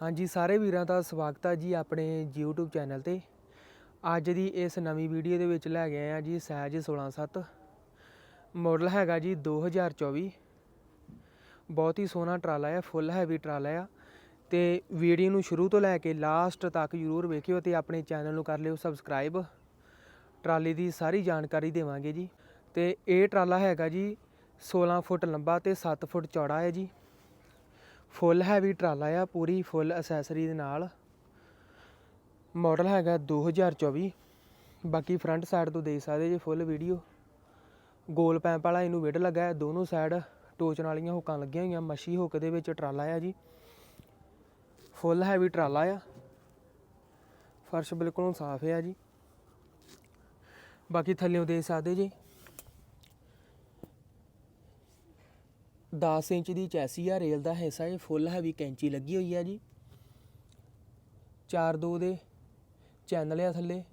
ਹਾਂਜੀ, ਸਾਰੇ ਵੀਰਾਂ ਦਾ ਸਵਾਗਤ ਹੈ ਜੀ ਆਪਣੇ YouTube ਚੈਨਲ ਤੇ। ਅੱਜ ਦੀ ਇਸ ਨਵੀਂ ਵੀਡੀਓ ਦੇ ਵਿੱਚ ਲੈ ਗਏ ਆਏ ਆ ਜੀ ਸਹਿਜ 167 ਮਾਡਲ ਹੈਗਾ ਜੀ 2024 ਬਹੁਤ ਹੀ ਸੋਹਣਾ ਟਰਾਲਾ ਹੈ ਫੁੱਲ ਹੈਵੀ ਟਰਾਲਾ ਆ। ਤੇ ਵੀਡੀਓ ਨੂੰ ਸ਼ੁਰੂ ਤੋਂ ਲੈ ਕੇ ਲਾਸਟ ਤੱਕ ਜ਼ਰੂਰ ਵੇਖਿਓ ਤੇ ਆਪਣੇ ਚੈਨਲ ਨੂੰ ਕਰ ਲਿਓ ਸਬਸਕ੍ਰਾਈਬ। ਟਰਾਲੀ ਦੀ ਸਾਰੀ ਜਾਣਕਾਰੀ ਦੇਵਾਂਗੇ ਜੀ। ਤੇ ਇਹ ਟਰਾਲਾ ਹੈਗਾ ਜੀ 16 ਫੁੱਟ ਲੰਬਾ ਤੇ 7 ਫੁੱਟ ਚੌੜਾ ਹੈ ਜੀ। ਫੁੱਲ ਹੈਵੀ ਟਰਾਲਾ ਆ, ਪੂਰੀ ਫੁੱਲ ਅਸੈਸਰੀ ਦੇ ਨਾਲ। ਮਾਡਲ ਹੈਗਾ 2024 ਬਾਕੀ ਫਰੰਟ ਸਾਈਡ ਤੋਂ ਦੇਖ ਸਕਦੇ ਜੇ ਫੁੱਲ ਵੀਡੀਓ ਗੋਲ ਪੈਂਪ ਵਾਲਾ ਇਹਨੂੰ ਵਿਡ ਲੱਗਾ ਹੈ, ਦੋਨੋਂ ਸਾਈਡ ਟੋਚਨ ਵਾਲੀਆਂ ਹੁੱਕਾਂ ਲੱਗੀਆਂ ਹੋਈਆਂ, ਮੱਛੀ ਹੁੱਕ ਦੇ ਵਿੱਚ ਟਰਾਲਾ ਆ ਜੀ। ਫੁੱਲ ਹੈਵੀ ਟਰਾਲਾ ਆ। ਫਰਸ਼ ਬਿਲਕੁਲ ਸਾਫ਼ ਹੈ ਜੀ। ਬਾਕੀ ਥੱਲੇੋਂ ਦੇਖ ਸਕਦੇ ਜੀ। 10 ਇੰਚ ਦੀ ਚੈਸੀ ਆ, ਰੇਲ ਦਾ ਹਿੱਸਾ, ਇਹ ਫੁੱਲ ਹੈਵੀ ਕੈਂਚੀ ਲੱਗੀ ਹੋਈ ਆ ਜੀ। 4-2 ਦੇ ਚੈਨਲ ਆ ਥੱਲੇ।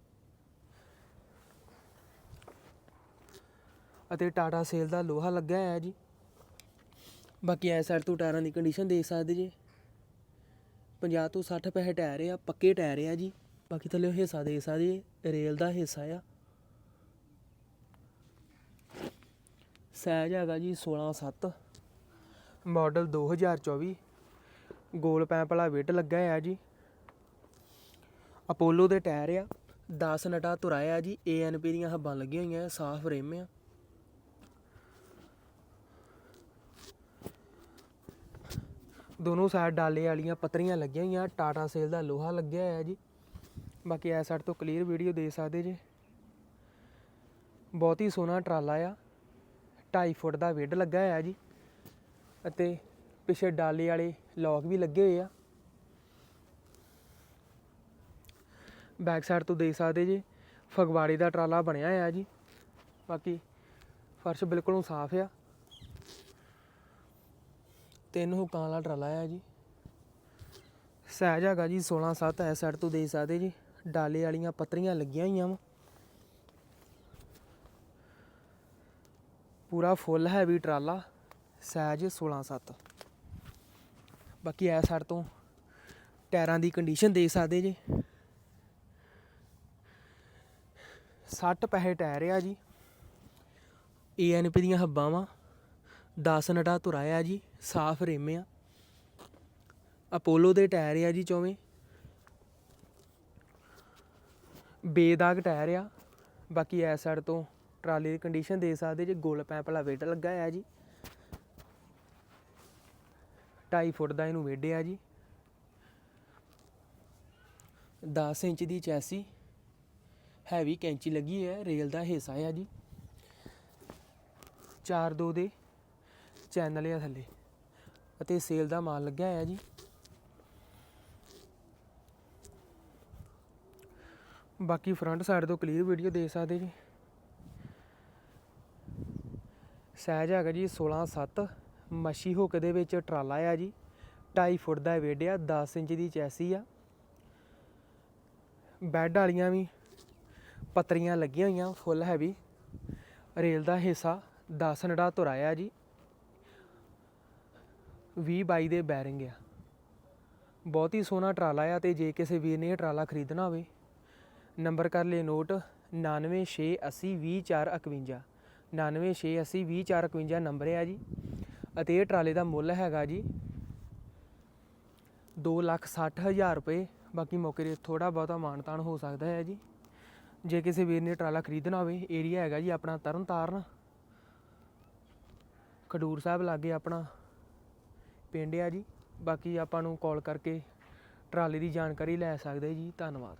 ਅਤੇ ਟਾਟਾ ਸੇਲ ਦਾ ਲੋਹਾ ਲੱਗਾ ਹੋਇਆ ਜੀ। ਬਾਕੀ ਐ ਸਾਈਡ ਤੋਂ ਟਾਇਰਾਂ ਦੀ ਕੰਡੀਸ਼ਨ ਦੇਖ ਸਕਦੇ ਜੀ। 50 ਤੋਂ 60 ਪੈਸੇ ਟਾਇਰ ਆ, ਪੱਕੇ ਟਾਇਰ ਆ ਜੀ। ਬਾਕੀ ਥੱਲੇ ਹਿੱਸਾ ਦੇਖ ਸਕਦੇ ਜੀ, ਰੇਲ ਦਾ ਹਿੱਸਾ ਆ। ਸਾਈਜ਼ ਹੈਗਾ ਜੀ 16 7 ਮਾਡਲ 2024 ਗੋਲ ਪੈਂਪ ਵਾਲਾ ਵਿਡ ਲੱਗਾ ਹੈ ਜੀ। ਅਪੋਲੋ ਦੇ ਟਾਇਰ ਆ 10 ਨਟਾ ਤੁਰਾਇਆ ਜੀ ਏਐਨਪੀ ਦੀਆਂ ਹੱਬਾਂ ਲੱਗੀਆਂ ਹੋਈਆਂ, ਸਾਫ਼ ਫਰੇਮ ਆ। ਦੋਨੋਂ ਸਾਈਡ ਡਾਲੇ ਵਾਲੀਆਂ ਪਤਰੀਆਂ ਲੱਗੀਆਂ ਹੋਈਆਂ, ਟਾਟਾ ਸੇਲ ਦਾ ਲੋਹਾ ਲੱਗਿਆ ਹੋਇਆ ਜੀ। ਬਾਕੀ ਐ ਸਾਈਡ ਤੋਂ ਕਲੀਅਰ ਵੀਡੀਓ ਦੇ ਸਕਦੇ ਜੇ। ਬਹੁਤ ਹੀ ਸੋਹਣਾ ਟਰਾਲਾ ਆ 2.5 ਫੁੱਟ ਦਾ ਵਿੱਡ ਲੱਗਾ ਹੋਇਆ ਜੀ। ਅਤੇ ਪਿੱਛੇ ਡਾਲੇ ਵਾਲੇ ਲੌਕ ਵੀ ਲੱਗੇ ਹੋਏ ਆ। ਬੈਕ ਸਾਈਡ ਤੋਂ ਦੇਖ ਸਕਦੇ ਜੀ, ਫਗਵਾੜੇ ਦਾ ਟਰਾਲਾ ਬਣਿਆ ਹੋਇਆ ਜੀ। ਬਾਕੀ ਫਰਸ਼ ਬਿਲਕੁਲ ਸਾਫ਼ ਆ। ਤਿੰਨ ਹੁੱਕਾਂ ਵਾਲਾ ਟਰਾਲਾ ਆ ਜੀ। ਸਹਿਜ ਹੈਗਾ ਜੀ 16 7 ਐ ਸਾਈਡ ਤੋਂ ਦੇਖ ਸਕਦੇ ਜੀ। ਡਾਲੇ ਵਾਲੀਆਂ ਪੱਤਰੀਆਂ ਲੱਗੀਆਂ ਹੋਈਆਂ ਵਾ। ਪੂਰਾ ਫੁੱਲ ਹੈਵੀ ਟਰਾਲਾ। ਸਾਈਜ਼ 16 7 ਬਾਕੀ ਐ ਸਾਈਡ ਤੋਂ ਟਾਇਰਾਂ ਦੀ ਕੰਡੀਸ਼ਨ ਦੇਖ ਸਕਦੇ ਜੀ। 60 ਪੈਸੇ ਟਾਇਰ ਆ ਜੀ। ਏਐਨਪੀ ਦੀਆਂ ਹੱਬਾਂ ਵਾ 10 ਨਟਾ ਤੁਰਾਇਆ ਜੀ, ਸਾਫ਼ ਰੇਮੇ ਆ ਅਪੋਲੋ ਦੇ ਟਾਇਰ ਆ ਜੀ ਚੌਵੇਂ। ਬੇਦਾਗ ਟਾਇਰ ਆ। ਬਾਕੀ ਐ ਸਾਈਡ ਤੋਂ ਟਰਾਲੀ ਦੀ ਕੰਡੀਸ਼ਨ ਦੇ ਸਕਦੇ ਜੇ, ਗੋਲ ਪੈਂਪ ਵਾਲਾ ਵੇਟ ਲੱਗਾ ਆ ਜੀ। 2.5 ਫੁੱਟ ਦਾ ਇਹਨੂੰ ਵੇਡੇ ਜੀ। 10 ਇੰਚ ਦੀ ਚੈਸੀ, ਹੈਵੀ ਕੈਂਚੀ ਲੱਗੀ ਹੈ, ਰੇਲ ਦਾ ਹਿੱਸਾ ਆ ਜੀ। 4-2 ਦੇ ਚੈਨਲ ਆ ਥੱਲੇ ਅਤੇ ਸੇਲ ਦਾ ਮਾਲ ਲੱਗਿਆ ਹੋਇਆ ਜੀ। ਬਾਕੀ ਫਰੰਟ ਸਾਈਡ ਤੋਂ ਕਲੀਅਰ ਵੀਡੀਓ ਦੇਖ ਸਕਦੇ ਜੀ। ਸਾਈਜ਼ ਹੈਗਾ ਜੀ 16 7 ਮੱਛੀ ਹੁੱਕ ਦੇ ਵਿੱਚ ਟਰਾਲਾ ਆ ਜੀ। 2.5 ਫੁੱਟ ਦਾ ਵੇਡ ਆ 10 ਇੰਚ ਦੀ ਚੈਸੀ ਆ। ਬੈੱਡ ਵਾਲੀਆਂ ਵੀ ਪਤਰੀਆਂ ਲੱਗੀਆਂ ਹੋਈਆਂ, ਫੁੱਲ ਹੈਵੀ। ਰੇਲ ਦਾ ਹਿੱਸਾ 10 ਨੜਾ ਤੁਰਾਇਆ ਜੀ। 20 22 ਦੇ ਬੈਰਿੰਗ ਆ। ਬਹੁਤ ਹੀ ਸੋਹਣਾ ਟਰਾਲਾ ਆ ਤੇ ਜੇ ਕਿਸੇ ਵੀਰ ਨੇ ਇਹ ਟਰਾਲਾ ਖਰੀਦਣਾ ਹੋਵੇ, ਨੰਬਰ ਕਰ ਲਈ ਨੋਟ 9680200451 9680200451 ਨੰਬਰ ਹੈ ਜੀ। ਅਤੇ ਇਹ ਟਰਾਲੇ ਦਾ ਮੁੱਲ ਹੈਗਾ ਜੀ 260000 ਰੁਪਏ। ਬਾਕੀ ਮੌਕੇ ਤੇ ਥੋੜਾ ਬਹੁਤਾ ਮਾਨਤਾਨ ਹੋ ਸਕਦਾ ਹੈ ਜੀ। ਜੇ ਕਿਸੇ ਵੀਰ ਨੇ ਟਰਾਲਾ ਖਰੀਦਣਾ ਹੋਵੇ ਏਰੀਆ ਹੈਗਾ ਜੀ ਆਪਣਾ ਤਰਨਤਾਰਨ। ਖਡੂਰ ਸਾਹਿਬ ਲਾਗੇ ਆਪਣਾ ਪਿੰਡ ਆ ਜੀ। ਬਾਕੀ ਆਪਾਂ ਨੂੰ ਕਾਲ ਕਰਕੇ ਟਰਾਲੇ ਦੀ ਜਾਣਕਾਰੀ ਲੈ ਸਕਦੇ ਜੀ। ਧੰਨਵਾਦ।